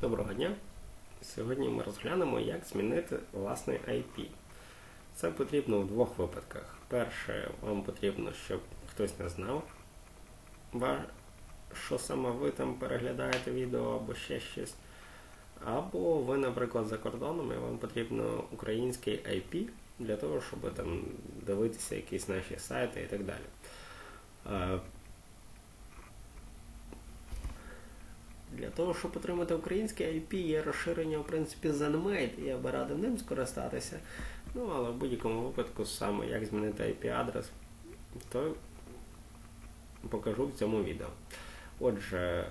Доброго дня! Сьогодні ми розглянемо, як змінити власний IP. Це потрібно в двох випадках. Перше, вам потрібно, щоб хтось не знав, що саме ви там переглядаєте відео або ще щось. Або ви, наприклад, за кордоном і вам потрібно український IP для того, щоб там дивитися якісь наші сайти і так далі. Для того, щоб отримати український IP, є розширення, в принципі, ZenMate, я би радив ним скористатися. Ну, але в будь-якому випадку, саме як змінити IP-адрес, то покажу в цьому відео. Отже,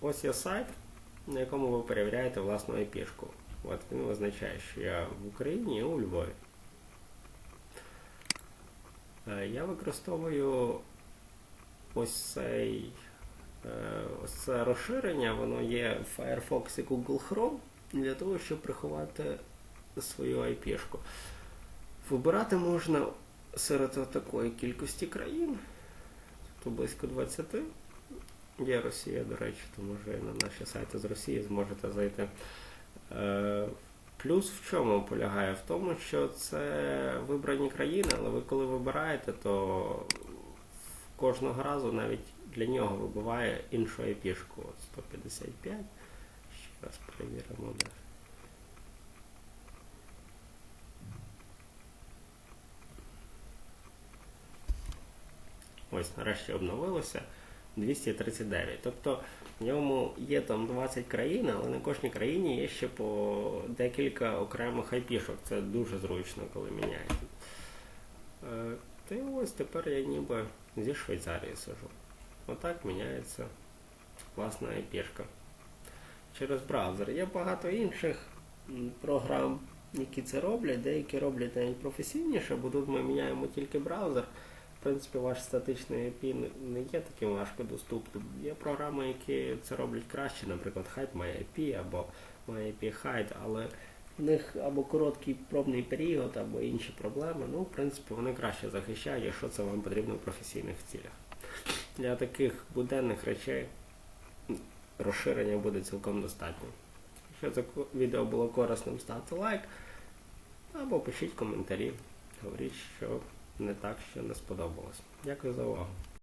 ось є сайт, на якому ви перевіряєте власну IP-шку. От він визначає, що я в Україні і у Львові. Е, Я використовую ось цей Ось це розширення, воно є Firefox і Google Chrome для того, щоб приховати свою IP-шку. Вибирати можна серед такої кількості країн, то близько 20. Є Росія, до речі, тому що на наші сайти з Росії зможете зайти. Е, Плюс в чому полягає? В тому, що це вибрані країни, але ви коли вибираєте, то кожного разу навіть для нього вибиває іншу IP-шку. 155. Ще раз перевіримо. Ось, нарешті обновилося 239. Тобто в ньому є там 20 країн, але на кожній країні є ще по декілька окремих IP-шок. Це дуже зручно, коли міняєте. Е, Та ось тепер я ніби зі Швейцарії сижу. Отак міняється власна IP-шка. Через браузер. Є багато інших програм, які це роблять. Деякі роблять навіть професійніше, бо тут ми міняємо тільки браузер. В принципі, ваш статичний IP не- є таким важко доступним. Є програми, які це роблять краще, наприклад, Hide My IP або My IP Hide, але в них або короткий пробний період, або інші проблеми. Ну, в принципі, вони краще захищають, якщо це вам потрібно в професійних цілях. Для таких буденних речей розширення буде цілком достатньо. Якщо це відео було корисним, ставте лайк або пишіть коментарі. Говоріть, що не так, що не сподобалось. Дякую за увагу.